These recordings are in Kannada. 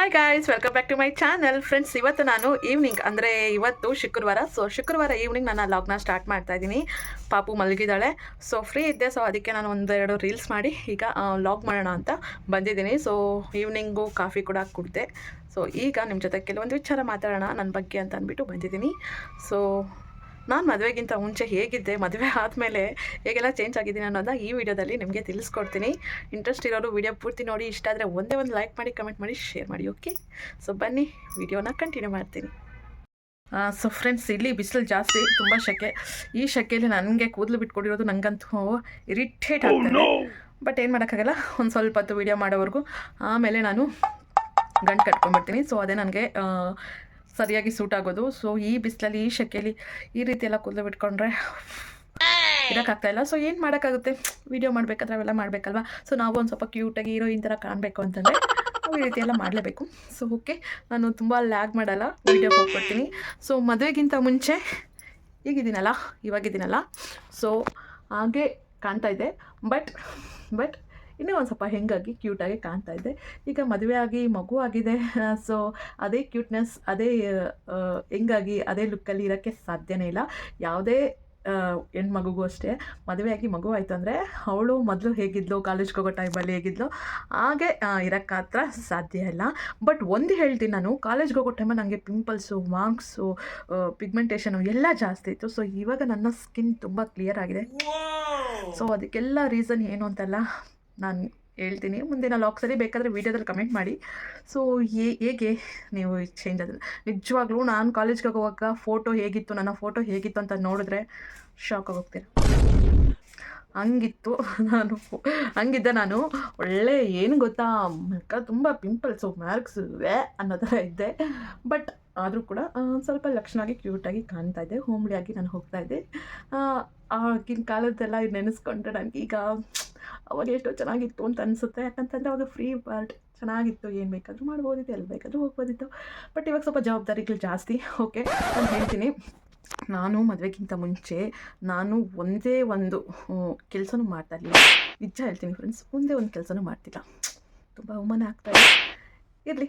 Hi guys welcome back to my channel friends ಇವತ್ತು ನಾನು ಈವ್ನಿಂಗ್ ಅಂದರೆ ಇವತ್ತು ಶುಕ್ರವಾರ. ಸೊ ಶುಕ್ರವಾರ ಈವ್ನಿಂಗ್ ನಾನು ಲಾಗ್ನ ಸ್ಟಾರ್ಟ್ ಮಾಡ್ತಾ ಇದ್ದೀನಿ. ಪಾಪು ಮಲಗಿದ್ದಾಳೆ. ಸೊ ಫ್ರೀ ಇದ್ದೆ. ಸೊ ಅದಕ್ಕೆ ನಾನು ಒಂದೆರಡು ರೀಲ್ಸ್ ಮಾಡಿ ಈಗ ಲಾಗ್ ಮಾಡೋಣ ಅಂತ ಬಂದಿದ್ದೀನಿ. ಸೊ ಈವ್ನಿಂಗು ಕಾಫಿ ಕೂಡ ಕುಡಿದೆ. ಸೊ ಈಗ ನಿಮ್ಮ ಜೊತೆ ಕೆಲವೊಂದು ವಿಚಾರ ಮಾತಾಡೋಣ ನನ್ನ ಬಗ್ಗೆ ಅಂತ ಅಂದ್ಬಿಟ್ಟು ಬಂದಿದ್ದೀನಿ. ಸೊ ನಾನು ಮದುವೆಗಿಂತ ಮುಂಚೆ ಹೇಗಿದ್ದೆ ಮದುವೆ ಆದಮೇಲೆ ಹೇಗೆಲ್ಲ ಚೇಂಜ್ ಆಗಿದ್ದೀನಿ ಅನ್ನೋದನ್ನ ಈ ವಿಡಿಯೋದಲ್ಲಿ ನಿಮಗೆ ತಿಳಿಸ್ಕೊಡ್ತೀನಿ. ಇಂಟ್ರೆಸ್ಟ್ ಇರೋರು ವಿಡಿಯೋ ಪೂರ್ತಿ ನೋಡಿ ಇಷ್ಟ ಆದರೆ ಒಂದೇ ಒಂದು ಲೈಕ್ ಮಾಡಿ ಕಮೆಂಟ್ ಮಾಡಿ ಶೇರ್ ಮಾಡಿ ಓಕೆ ಸೊ ಬನ್ನಿ ವಿಡಿಯೋನ ಕಂಟಿನ್ಯೂ ಮಾಡ್ತೀನಿ. ಸೊ ಫ್ರೆಂಡ್ಸ್ ಇಲ್ಲಿ ಬಿಸಿಲು ಜಾಸ್ತಿ ತುಂಬ ಶೆಕೆ. ಈ ಶೆಕೆಯಲ್ಲಿ ನನಗೆ ಕೂದಲು ಬಿಟ್ಕೊಡಿರೋದು ನನಗಂತೂ ಇರಿಟೇಟ್ ಆಗ್ತದೆ. ಬಟ್ ಏನು ಮಾಡೋಕ್ಕಾಗಲ್ಲ ಒಂದು ಸ್ವಲ್ಪ ಹೊತ್ತು ವೀಡಿಯೋ ಮಾಡೋವರೆಗೂ. ಆಮೇಲೆ ನಾನು ಗಂಟು ಕಟ್ಕೊಂಡ್ಬಿಡ್ತೀನಿ. ಸೊ ಅದೇ ನನಗೆ ಸರಿಯಾಗಿ ಸೂಟ್ ಆಗೋದು. ಸೊ ಈ ಬಿಸಿಲಲ್ಲಿ, ಈ ಶೆಕೆಯಲ್ಲಿ ಈ ರೀತಿ ಎಲ್ಲ ಕೂದಲು ಬಿಟ್ಕೊಂಡ್ರೆ ಇಲ್ಲ. ಸೊ ಏನು ಮಾಡೋಕ್ಕಾಗುತ್ತೆ? ವೀಡಿಯೋ ಮಾಡಬೇಕಾದ್ರೆ ಅವೆಲ್ಲ ಮಾಡಬೇಕಲ್ವಾ? ಸೊ ನಾವು ಒಂದು ಸ್ವಲ್ಪ ಕ್ಯೂಟಾಗಿ ಹೀರೋಯಿನ್ ಥರ ಕಾಣಬೇಕು ಅಂತಂದರೆ ನಾವು ಈ ರೀತಿ ಎಲ್ಲ ಮಾಡಲೇಬೇಕು. ಸೊ ಓಕೆ ನಾನು ತುಂಬ ಲ್ಯಾಗ್ ಮಾಡಲ್ಲ. ವೀಡಿಯೋಗೆ ಹೋಗ್ಬಿಡ್ತೀನಿ. ಸೊ ಮದುವೆಗಿಂತ ಮುಂಚೆ ಈಗಿದ್ದೀನಲ್ಲ? ಇವಾಗಿದ್ದೀನಲ್ಲ? ಸೊ ಹಾಗೆ ಕಾಣ್ತಾ ಇದೆ ಬಟ್ ಬಟ್ ಇನ್ನೂ ಒಂದು ಸ್ವಲ್ಪ ಹೆಂಗಾಗಿ ಕ್ಯೂಟಾಗಿ ಕಾಣ್ತಾ ಇದ್ದೆ ಈಗ ಮದುವೆ ಆಗಿ ಮಗು ಆಗಿದೆ. ಸೊ ಅದೇ ಕ್ಯೂಟ್ನೆಸ್ ಅದೇ ಹೆಂಗಾಗಿ ಅದೇ ಲುಕ್ಕಲ್ಲಿ ಇರೋಕ್ಕೆ ಸಾಧ್ಯನೇ ಇಲ್ಲ. ಯಾವುದೇ ಹೆಣ್ಣು ಮಗುಗೂ ಅಷ್ಟೇ. ಮದುವೆಯಾಗಿ ಮಗು ಆಯಿತು ಅಂದರೆ ಅವಳು ಮೊದಲು ಹೇಗಿದ್ಲು ಕಾಲೇಜ್ಗೆ ಹೋಗೋ ಟೈಮಲ್ಲಿ ಹೇಗಿದ್ಲು ಹಾಗೆ ಇರೋಕ್ಕೆ ಹತ್ರ ಸಾಧ್ಯ ಇಲ್ಲ. ಬಟ್ ಒಂದು ಹೇಳ್ತೀನಿ ನಾನು ಕಾಲೇಜ್ಗೆ ಹೋಗೋ ಟೈಮಲ್ಲಿ ನನಗೆ ಪಿಂಪಲ್ಸು ಮಾರ್ಕ್ಸು ಪಿಗ್ಮೆಂಟೇಷನು ಎಲ್ಲ ಜಾಸ್ತಿ ಇತ್ತು. ಸೊ ಇವಾಗ ನನ್ನ ಸ್ಕಿನ್ ತುಂಬ ಕ್ಲಿಯರ್ ಆಗಿದೆ. ಸೊ ಅದಕ್ಕೆಲ್ಲ ರೀಸನ್ ಏನು ಅಂತೆಲ್ಲ ನಾನು ಹೇಳ್ತೀನಿ. ಮುಂದಿನ ಲಾಕ್ಸಲ್ಲಿ ಬೇಕಾದರೆ ವೀಡಿಯೋದಲ್ಲಿ ಕಮೆಂಟ್ ಮಾಡಿ. ಸೊ ಹೇಗೆ ನೀವು ಚೇಂಜ್ ಆದ ನಿಜವಾಗ್ಲೂ ನಾನು ಕಾಲೇಜ್ಗೆ ಹೋಗುವಾಗ ಫೋಟೋ ಹೇಗಿತ್ತು, ನನ್ನ ಫೋಟೋ ಹೇಗಿತ್ತು ಅಂತ ನೋಡಿದ್ರೆ ಶಾಕ್ ಹೋಗ್ತೀರ. ಹಂಗಿತ್ತು ನಾನು, ಹಂಗಿದ್ದೆ ನಾನು. ಒಳ್ಳೆ ಏನು ಗೊತ್ತಾ? ಮುಖ ತುಂಬ ಪಿಂಪಲ್ಸು ಮಾರ್ಕ್ಸ್ ವೇ ಅನ್ನೋ ಥರ ಇದ್ದೆ ಬಟ್ ಆದರೂ ಕೂಡ ಒಂದು ಸ್ವಲ್ಪ ಲಕ್ಷಣಾಗಿ ಕ್ಯೂಟಾಗಿ ಕಾಣ್ತಾ ಇದ್ದೆ ಹೋಮ್ಲಿಯಾಗಿ ನಾನು ಹೋಗ್ತಾ ಇದ್ದೆ ಆಗಿನ ಕಾಲದ್ದೆಲ್ಲ ನೆನೆಸ್ಕೊಂಡ್ರೆ ನನಗೆ ಈಗ ಅವಾಗ ಎಷ್ಟೋ ಚೆನ್ನಾಗಿತ್ತು ಅಂತ ಅನಿಸುತ್ತೆ. ಯಾಕಂತಂದರೆ ಅವಾಗ ಫ್ರೀ ಬರ್ಡ್ ಚೆನ್ನಾಗಿತ್ತು, ಏನು ಬೇಕಾದರೂ ಮಾಡ್ಬೋದಿತ್ತು ಎಲ್ಲಿ ಬೇಕಾದರೂ ಹೋಗ್ಬೋದಿತ್ತು. ಬಟ್ ಇವಾಗ ಸ್ವಲ್ಪ ಜವಾಬ್ದಾರಿಗಳು ಜಾಸ್ತಿ ಓಕೆ ನಾನು ಹೇಳ್ತೀನಿ. ನಾನು ಮದುವೆಗಿಂತ ಮುಂಚೆ ನಾನು ಒಂದೇ ಒಂದು ಕೆಲಸನೂ ಮಾಡ್ತಾ ಇರಲಿಲ್ಲ. ನಿಜ ಹೇಳ್ತೀನಿ ಫ್ರೆಂಡ್ಸ್ ಒಂದೇ ಒಂದು ಕೆಲಸನೂ ಮಾಡ್ತಿಲ್ಲ. ತುಂಬ ಅವಮಾನ ಆಗ್ತಾ ಇದೆ. ಇರಲಿ.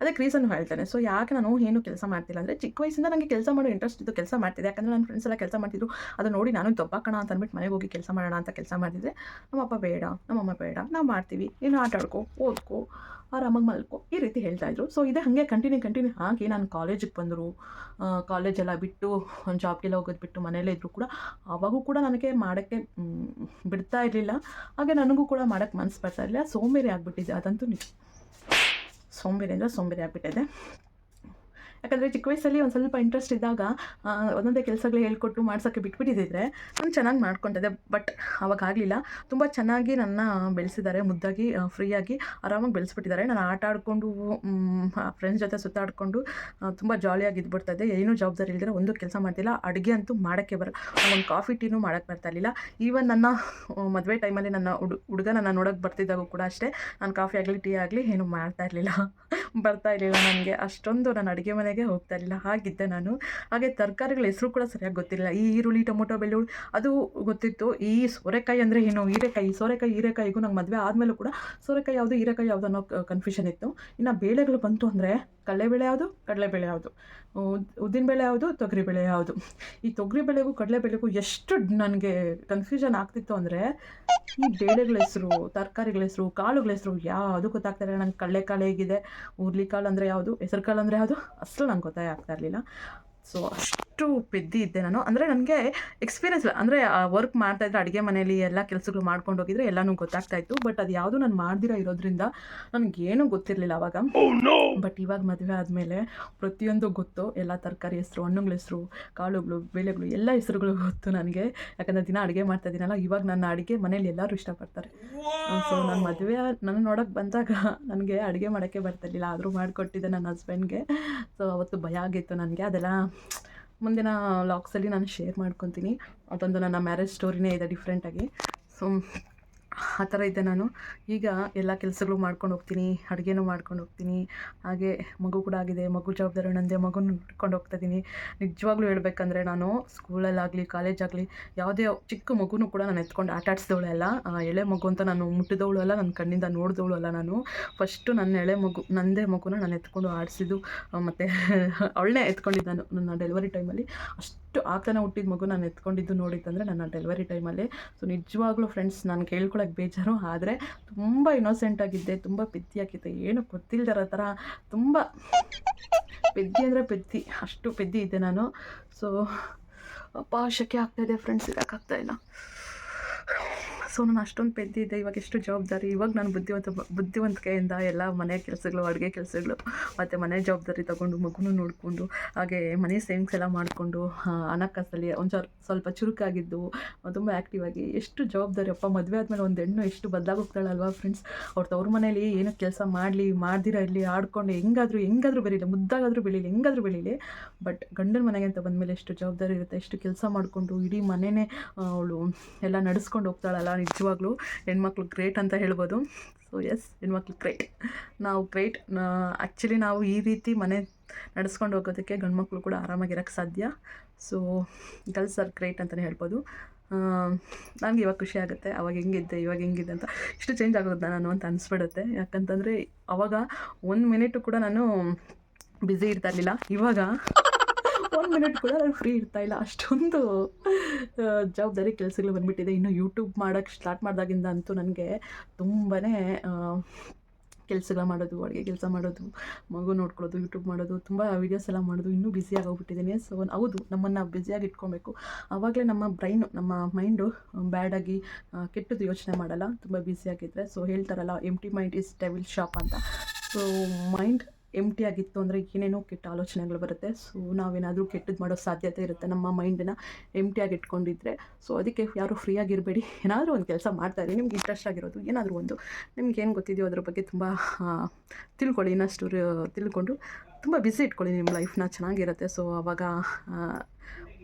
ಅದಕ್ಕೆ ರೀಸನ್ ಹೇಳ್ತಾನೆ. ಸೊ ಯಾಕೆ ನಾನು ಏನು ಕೆಲಸ ಮಾಡ್ತಿಲ್ಲ ಅಂದರೆ ಚಿಕ್ಕ ವಯಸ್ಸಿಂದ ನನಗೆ ಕೆಲಸ ಮಾಡೋ ಇಂಟ್ರೆಸ್ಟ್ ಇದ್ದು ಕೆಲಸ ಮಾಡ್ತಿದ್ದೆ ಯಾಕಂದರೆ ನನ್ನ ಫ್ರೆಂಡ್ಸ್ ಎಲ್ಲ ಕೆಲಸ ಮಾಡ್ತಿದ್ರು. ಅದು ನೋಡಿ ನಾನು ದೊಬ್ಬಾಕೋಣ ಅಂತ ಅಂದ್ಬಿಟ್ಟು ಮನೆಗೆ ಹೋಗಿ ಕೆಲಸ ಮಾಡೋಣ ಅಂತ ಕೆಲಸ ಮಾಡಿದ್ದೆ ನಮ್ಮಪ್ಪ ಬೇಡ ನಮ್ಮಮ್ಮ ಬೇಡ, ನಾವು ಮಾಡ್ತೀವಿ. ಏನು ಆಟ ಆಡ್ಕೋ, ಓದ್ಕೋ, ಆರಾಮಾಗಿ ಮಲ್ಕೋ, ಈ ರೀತಿ ಹೇಳ್ತಾ ಇದ್ರು. ಸೊ ಇದೇ ಹಾಗೆ ಕಂಟಿನ್ಯೂ ಕಂಟಿನ್ಯೂ ಹಾಗೆ ನಾನು ಕಾಲೇಜಿಗೆ ಬಂದರು. ಕಾಲೇಜೆಲ್ಲ ಬಿಟ್ಟು ಒಂದು ಜಾಬ್ಗೆಲ್ಲ ಹೋಗೋದು ಬಿಟ್ಟು ಮನೇಲೇ ಇದ್ದರೂ ಕೂಡ. ಆವಾಗೂ ಕೂಡ ನನಗೆ ಮಾಡೋಕ್ಕೆ ಬಿಡ್ತಾ ಇರಲಿಲ್ಲ. ಹಾಗೆ ನನಗೂ ಕೂಡ ಮಾಡೋಕ್ಕೆ ಮನಸ್ಸು ಬರ್ತಾ ಇರಲಿಲ್ಲ. ಸೋಮೇರಿ ಆಗಿಬಿಟ್ಟಿದೆ ಅದಂತೂ ನಿಜ. ಸೋಂಬೇರಿ ಅಂದರೆ ಸೋಂಬೇರಿ ಆಗಿಬಿಟ್ಟಿದೆ. ಯಾಕಂದರೆ ಚಿಕ್ಕ ವಯಸ್ಸಲ್ಲಿ ಒಂದು ಸ್ವಲ್ಪ ಇಂಟ್ರೆಸ್ಟ್ ಇದ್ದಾಗ ಒಂದೊಂದೇ ಕೆಲಸಗಳು ಹೇಳ್ಕೊಟ್ಟು ಮಾಡ್ಸೋಕ್ಕೆ ಬಿಟ್ಬಿಟ್ಟಿದ್ದಿದ್ರೆ ನಾನು ಚೆನ್ನಾಗಿ ಮಾಡ್ಕೊಂಡಿದ್ದೆ ಬಟ್ ಅವಾಗ ಆಗಲಿಲ್ಲ. ತುಂಬ ಚೆನ್ನಾಗಿ ನನ್ನ ಬೆಳೆಸಿದ್ದಾರೆ, ಮುದ್ದಾಗಿ ಫ್ರೀಯಾಗಿ ಆರಾಮಾಗಿ ಬೆಳೆಸ್ಬಿಟ್ಟಿದ್ದಾರೆ. ನಾನು ಆಟ ಆಡಿಕೊಂಡು ಫ್ರೆಂಡ್ಸ್ ಜೊತೆ ಸುತ್ತಾಡಿಕೊಂಡು ತುಂಬ ಜಾಲಿಯಾಗಿ ಇದ್ಬಿಡ್ತಾ ಇದ್ದೆ ಏನೂ ಜವಾಬ್ದಾರಿ ಇಲ್ಲದೆ ಒಂದು ಕೆಲಸ ಮಾಡ್ತಿಲ್ಲ. ಅಡುಗೆ ಅಂತೂ ಮಾಡೋಕ್ಕೆ ಬರ ಒಂದು ಕಾಫಿ ಟೀನೂ ಮಾಡೋಕ್ಕೆ ಬರ್ತಾ ಇರಲಿಲ್ಲ. ಈವನ್ ನನ್ನ ಮದುವೆ ಟೈಮಲ್ಲಿ ನನ್ನ ಹುಡು, ಹುಡುಗ ನನ್ನ ನೋಡೋಕ್ಕೆ ಬರ್ತಿದ್ದಾಗೂ ಕೂಡ ಅಷ್ಟೇ. ನಾನು ಕಾಫಿ ಆಗಲಿ ಟೀ ಆಗಲಿ ಏನೂ ಮಾಡ್ತಾ ಇರಲಿಲ್ಲ. ಬರ್ತಾ ಇರಲಿಲ್ಲ ನನಗೆ. ಅಷ್ಟೊಂದು ನಾನು ಅಡುಗೆ ಮನೆಗೆ ಹೋಗ್ತಾ ಇರಲಿಲ್ಲ, ಹಾಗಿದ್ದೆ ನಾನು. ಹಾಗೆ ತರಕಾರಿಗಳ ಹೆಸರು ಕೂಡ ಸರಿಯಾಗಿ ಗೊತ್ತಿರಲಿಲ್ಲ. ಈ ಈರುಳ್ಳಿ, ಟೊಮೊಟೊ, ಬೆಳ್ಳುಳ್ಳಿ, ಅದು ಗೊತ್ತಿತ್ತು. ಈ ಸೋರೆಕಾಯಿ ಅಂದರೆ ಏನು? ಹೀರೆಕಾಯಿ. ಸೋರೆಕಾಯಿ, ಹೀರೆಕಾಯಿಗೂ ನಂಗೆ ಮದುವೆ ಆದಮೇಲೂ ಕೂಡ ಸೋರೆಕಾಯಿ ಯಾವುದು, ಹೀರೆಕಾಯಿ ಯಾವುದು ಅನ್ನೋ ಕನ್ಫ್ಯೂಷನ್ ಇತ್ತು. ಇನ್ನು ಬೇಳೆಗಳು ಬಂತು ಅಂದರೆ ಕಡಲೆಬೇಳೆ ಯಾವುದು? ಕಡಲೆಬೇಳೆ ಯಾವುದು? ಉದ್ದಿನಬೇಳೆ ಯಾವುದು ತೊಗರಿಬೇಳೆ ಯಾವುದು? ಈ ತೊಗರಿಬೇಳೆಗೂ ಕಡಲೆಬೇಳೆಗೂ ಎಷ್ಟು ನನಗೆ ಕನ್ಫ್ಯೂಷನ್ ಆಗ್ತಿತ್ತು ಅಂದರೆ ಈ ಬೇಳೆಗಳ ಹೆಸರು, ತರಕಾರಿಗಳ ಹೆಸರು, ಕಾಳುಗಳ ಹೆಸರು ಯಾವುದು ಗೊತ್ತಾಗ್ತಾ ಇಲ್ಲ. ನಂಗೆ ಕಡಲೆಕಾಳು ಹೇಗಿದೆ ಹುರ್ಲಿಕಾಳು ಅಂದರೆ ಯಾವುದು, ಹೆಸರು ಕಾಳು ಅಂದರೆ ಯಾವುದು? ಅಸಲು ನಂಗೆ ಗೊತ್ತೇ ಆಗ್ತಾ ಇರಲಿಲ್ಲ. ಸೊ ಅಷ್ಟು ಪೆದ್ದಿ ಇದ್ದೆ ನಾನು. ಅಂದರೆ ನನಗೆ ಎಕ್ಸ್ಪೀರಿಯನ್ಸ್ ಅಂದರೆ ವರ್ಕ್ ಮಾಡ್ತಾಯಿದ್ರೆ ಅಡುಗೆ ಮನೆಯಲ್ಲಿ ಎಲ್ಲ ಕೆಲಸಗಳು ಮಾಡ್ಕೊಂಡು ಹೋಗಿದ್ರೆ ಎಲ್ಲನೂ ಗೊತ್ತಾಗ್ತಾ ಇತ್ತು. ಬಟ್ ಅದು ಯಾವುದು ನಾನು ಮಾಡ್ದಿರ ಇರೋದ್ರಿಂದ ನನಗೇನು ಗೊತ್ತಿರಲಿಲ್ಲ ಅವಾಗ. ಬಟ್ ಇವಾಗ ಮದುವೆ ಆದಮೇಲೆ ಪ್ರತಿಯೊಂದು ಗೊತ್ತು ಎಲ್ಲ ತರಕಾರಿ ಹೆಸರು ಹಣ್ಣುಗಳ ಹೆಸರು ಕಾಳುಗಳು ಬೇಳೆಗಳು ಎಲ್ಲ ಹೆಸರುಗಳು ಗೊತ್ತು ನನಗೆ. ಯಾಕಂದರೆ ದಿನ ಅಡುಗೆ ಮಾಡ್ತಾ ಇದ್ದೀನಲ್ಲ ಇವಾಗ ನನ್ನ ಅಡುಗೆ ಮನೇಲಿ ಎಲ್ಲರೂ ಇಷ್ಟಪಡ್ತಾರೆ. ಸೊ ನಾನು ಮದುವೆ ನನ್ನ ನೋಡೋಕೆ ಬಂದಾಗ ನನಗೆ ಅಡುಗೆ ಮಾಡೋಕ್ಕೆ ಬರ್ತಿರ್ಲಿಲ್ಲ. ಆದರೂ ಮಾಡಿಕೊಟ್ಟಿದ್ದೆ ನನ್ನ ಹಸ್ಬೆಂಡ್ಗೆ ಸೊ ಅವತ್ತು ಭಯ ಆಗಿತ್ತು ನನಗೆ. ಅದೆಲ್ಲ ಮುಂದಿನ ಲಾಕ್ಸಲ್ಲಿ ನಾನು ಶೇರ್ ಮಾಡ್ಕೊತೀನಿ. ಅದೊಂದು ನನ್ನ ಮ್ಯಾರೇಜ್ ಸ್ಟೋರಿನೇ ಇದೆ ಡಿಫ್ರೆಂಟಾಗಿ ಸೊ ಆ ಥರ ಇದ್ದೆ ನಾನು. ಈಗ ಎಲ್ಲ ಕೆಲಸಗಳು ಮಾಡ್ಕೊಂಡು ಹೋಗ್ತೀನಿ ಅಡುಗೆನೂ ಮಾಡ್ಕೊಂಡು ಹೋಗ್ತೀನಿ. ಹಾಗೆ ಮಗು ಕೂಡ ಆಗಿದೆ ಮಗು ಜವಾಬ್ದಾರಿ ನಂದೆ ಮಗುನ ನೋಡ್ಕೊಂಡು ಹೋಗ್ತಾ ಇದ್ದೀನಿ. ನಿಜವಾಗ್ಲೂ ಹೇಳ್ಬೇಕಂದ್ರೆ ನಾನು ಸ್ಕೂಲಲ್ಲಾಗಲಿ ಕಾಲೇಜಾಗಲಿ ಯಾವುದೇ ಚಿಕ್ಕ ಮಗುನೂ ಕೂಡ ನಾನು ಎತ್ಕೊಂಡು ಆಟ ಆಡಿಸಿದವಳು ಅಲ್ಲ. ಆ, ಎಳೆ ಮಗು ಅಂತ ನಾನು ಮುಟ್ಟಿದವಳು ಅಲ್ಲ ನನ್ನ ಕಣ್ಣಿಂದ ನೋಡಿದವಳು ಅಲ್ಲ ನಾನು. ಫಸ್ಟು ನನ್ನ ಎಳೆ ಮಗು ನನ್ನದೇ ಮಗುನ ನಾನು ಎತ್ಕೊಂಡು ಆಡಿಸಿದ್ದು ಮತ್ತು ಅವಳನ್ನೇ ಎತ್ಕೊಂಡಿದ್ದು ನಾನು ನನ್ನ ಡೆಲಿವರಿ ಟೈಮಲ್ಲಿ ಅಷ್ಟು ಆಗ್ತಾನೆ ಹುಟ್ಟಿದ ಮಗು ನಾನು ಎತ್ಕೊಂಡಿದ್ದು ನೋಡಿದ್ದಂದರೆ ನನ್ನ ಡೆಲಿವರಿ ಟೈಮಲ್ಲಿ ಸೊ ನಿಜವಾಗ್ಲೂ ಫ್ರೆಂಡ್ಸ್ ನಾನು ಕೇಳ್ಕೊಳಕ್ಕೆ ಬೇಜಾರು, ಆದರೆ ತುಂಬ ಇನ್ನೋಸೆಂಟ್ ಆಗಿದ್ದೆ, ತುಂಬ ಪಿದ್ದಿ ಆಗಿದ್ದೆ. ಏನು ಗೊತ್ತಿಲ್ದಿರೋ ಥರ, ತುಂಬ ಪಿದ್ದಿ ಅಂದರೆ ಪೆದ್ದಿ ಅಷ್ಟು ಪಿದ್ದಿ ಇದ್ದೆ ನಾನು. ಸೊ ಅಪ್ಪ ಶಕೆ ಆಗ್ತಾಯಿದೆ ಫ್ರೆಂಡ್ಸ್ ಇಲ್ಲ. ಸೊ ನಾನು ಅಷ್ಟೊಂದು ಪೆದ್ದಿದ್ದೆ, ಇವಾಗ ಎಷ್ಟು ಜವಾಬ್ದಾರಿ. ಇವಾಗ ನಾನು ಬುದ್ಧಿವಂತ, ಬುದ್ಧಿವಂತಿಕೆಯಿಂದ ಎಲ್ಲ ಮನೆ ಕೆಲಸಗಳು, ಅಡುಗೆ ಕೆಲಸಗಳು, ಮತ್ತು ಮನೆ ಜವಾಬ್ದಾರಿ ತೊಗೊಂಡು, ಮಗುನೂ ನೋಡಿಕೊಂಡು, ಹಾಗೆ ಮನೆ ಸೇವಿಂಗ್ಸ್ ಎಲ್ಲ ಮಾಡಿಕೊಂಡು ಹಣಕಾಸಲ್ಲಿ ಒಂದು ಸ್ವಲ್ಪ ಚುರುಕಾಗಿದ್ದು, ತುಂಬ ಆ್ಯಕ್ಟಿವ್ ಆಗಿ ಎಷ್ಟು ಜವಾಬ್ದಾರಿ. ಅಪ್ಪ, ಮದುವೆ ಆದಮೇಲೆ ಒಂದು ಹೆಣ್ಣು ಎಷ್ಟು ಬದಲಾಗೋಗ್ತಾಳಲ್ವಾ ಫ್ರೆಂಡ್ಸ್ ಅವ್ರ ತವ್ರ ಮನೇಲಿ ಏನೋ ಕೆಲಸ ಮಾಡಲಿ, ಮಾಡ್ದಿರ ಇರಲಿ, ಆಡ್ಕೊಂಡು ಹೆಂಗಾದರೂ ಹೆಂಗಾದರೂ ಬೆಳೀಲಿ, ಮುದ್ದಾಗಾದರೂ ಬೆಳೀಲಿ, ಹೆಂಗಾದರೂ ಬೆಳೀಲಿ. ಬಟ್ ಗಂಡನ ಮನೆಗೆ ಅಂತ ಬಂದಮೇಲೆ ಎಷ್ಟು ಜವಾಬ್ದಾರಿ ಇರುತ್ತೆ, ಎಷ್ಟು ಕೆಲಸ ಮಾಡಿಕೊಂಡು, ಇಡೀ ಮನೆಯೇ ಅವಳು ಎಲ್ಲ ನಡೆಸ್ಕೊಂಡು ಹೋಗ್ತಾಳಲ್ಲ ನಿಜವಾಗ್ಲೂ ಹೆಣ್ಮಕ್ಳು ಗ್ರೇಟ್ ಅಂತ ಹೇಳ್ಬೋದು. ಸೊ ಎಸ್ ಹೆಣ್ಮಕ್ಳು ಗ್ರೇಟ್ ನಾವು ಗ್ರೇಟ್ ಆ್ಯಕ್ಚುಲಿ ನಾವು ಈ ರೀತಿ ಮನೆ ನಡೆಸ್ಕೊಂಡು ಹೋಗೋದಕ್ಕೆ ಗಂಡ್ಮಕ್ಳು ಕೂಡ ಆರಾಮಾಗಿರೋಕ್ಕೆ ಸಾಧ್ಯ. ಸೊ ಗರ್ಲ್ಸ್ ಆರ್ ಗ್ರೇಟ್ ಅಂತಲೇ ಹೇಳ್ಬೋದು. ನನಗೆ ಇವಾಗ ಖುಷಿ ಆಗುತ್ತೆ. ಅವಾಗ ಹೆಂಗಿದ್ದೆ, ಇವಾಗ ಹೆಂಗಿದೆ ಅಂತ. ಇಷ್ಟು ಚೇಂಜ್ ಆಗೋದ ನಾನು ಅಂತ ಅನಿಸ್ಬಿಡುತ್ತೆ. ಯಾಕಂತಂದರೆ, ಅವಾಗ ಒಂದು ಮಿನಿಟು ಕೂಡ ನಾನು ಬ್ಯುಸಿ ಇರ್ತಾ ಇರಲಿಲ್ಲ. ಇವಾಗ ಮಿನಿಟ್ ಕೂಡ ನಾನು ಫ್ರೀ ಇರ್ತಾ ಇಲ್ಲ. ಅಷ್ಟೊಂದು ಜವಾಬ್ದಾರಿ ಕೆಲಸಗಳು ಬಂದುಬಿಟ್ಟಿದೆ. ಇನ್ನು ಯೂಟ್ಯೂಬ್ ಮಾಡೋಕ್ಕೆ ಸ್ಟಾರ್ಟ್ ಮಾಡಿದಾಗಿಂದ ಅಂತೂ ನನಗೆ ತುಂಬಾ ಕೆಲಸಗಳು ಮಾಡೋದು, ಅಡುಗೆ ಕೆಲಸ ಮಾಡೋದು, ಮಗು ನೋಡ್ಕೊಳ್ಳೋದು ಯೂಟ್ಯೂಬ್ ಮಾಡೋದು, ತುಂಬ ವೀಡಿಯೋಸ್ ಎಲ್ಲ ಮಾಡೋದು ಇನ್ನೂ ಬ್ಯುಸಿಯಾಗಿ ಹೋಗ್ಬಿಟ್ಟಿದ್ದೀನಿ ಸೊ ಹೌದು, ನಮ್ಮನ್ನು ಬ್ಯುಸಿಯಾಗಿ ಇಟ್ಕೊಬೇಕು. ಆವಾಗಲೇ ನಮ್ಮ ಬ್ರೈನು ನಮ್ಮ ಮೈಂಡು ಬ್ಯಾಡಾಗಿ ಕೆಟ್ಟದ್ದು ಯೋಚನೆ ಮಾಡಲ್ಲ. ತುಂಬ ಬ್ಯುಸಿಯಾಗಿದ್ದರೆ ಸೊ ಹೇಳ್ತಾರಲ್ಲ empty mind is devil shop ಅಂತ. ಸೊ ಮೈಂಡ್ ಎಂಟಿ ಆಗಿತ್ತು ಅಂದರೆ ಏನೇನೋ ಕೆಟ್ಟ ಆಲೋಚನೆಗಳು ಬರುತ್ತೆ. ಸೊ ನಾವೇನಾದರೂ ಕೆಟ್ಟದ್ದು ಮಾಡೋ ಸಾಧ್ಯತೆ ಇರುತ್ತೆ. ನಮ್ಮ ಮೈಂಡನ್ನ ಎಂಟಿಯಾಗಿ ಇಟ್ಕೊಂಡಿದ್ರೆ. ಸೊ ಅದಕ್ಕೆ ಯಾರು ಫ್ರೀ ಫ್ರೀಯಾಗಿರಬೇಡಿ ಏನಾದರೂ ಒಂದು ಕೆಲಸ ಮಾಡ್ತಾಯಿರಿ ನಿಮ್ಗೆ ಇಂಟ್ರೆಸ್ಟ್ ಆಗಿರೋದು ಏನಾದರೂ ಒಂದು. ನಿಮ್ಗೆ ಏನು ಗೊತ್ತಿದೆಯೋ ಅದ್ರ ಬಗ್ಗೆ ತುಂಬ ತಿಳ್ಕೊಳ್ಳಿ. ಇನ್ನಷ್ಟು ತಿಳ್ಕೊಂಡು ತುಂಬ ಬ್ಯುಸಿ ಇಟ್ಕೊಳ್ಳಿ. ನಿಮ್ಮ ಲೈಫ್ನ ಚೆನ್ನಾಗಿರುತ್ತೆ. ಸೊ ಅವಾಗ ಆ,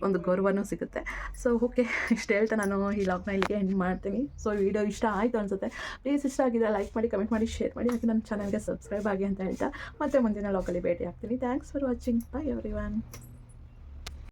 ಒಂದು ಗೌರವನೂ ಸಿಗುತ್ತೆ. ಸೊ ಓಕೆ ಇಷ್ಟು ಹೇಳ್ತಾ ನಾನು ಈ ಲಾಗ್ನ ಇಲ್ಲಿಗೆ ಎಂಡ್ ಮಾಡ್ತೀನಿ. ಸೊ ವಿಡಿಯೋ ಇಷ್ಟ ಆಯಿತು ಅನಿಸುತ್ತೆ. ಪ್ಲೀಸ್ ಇಷ್ಟ ಆಗಿದೆ ಲೈಕ್ ಮಾಡಿ ಕಮೆಂಟ್ ಮಾಡಿ ಶೇರ್ ಮಾಡಿ, ಹಾಗೆ ನನ್ನ ಚಾನಲ್ಗೆ ಸಬ್ಸ್ಕ್ರೈಬ್ ಆಗಿ ಅಂತ ಹೇಳ್ತಾ ಮತ್ತೆ ಮುಂದಿನ ಲಾಕಲ್ಲಿ ಭೇಟಿ ಆಗ್ತೀನಿ thanks for watching bye everyone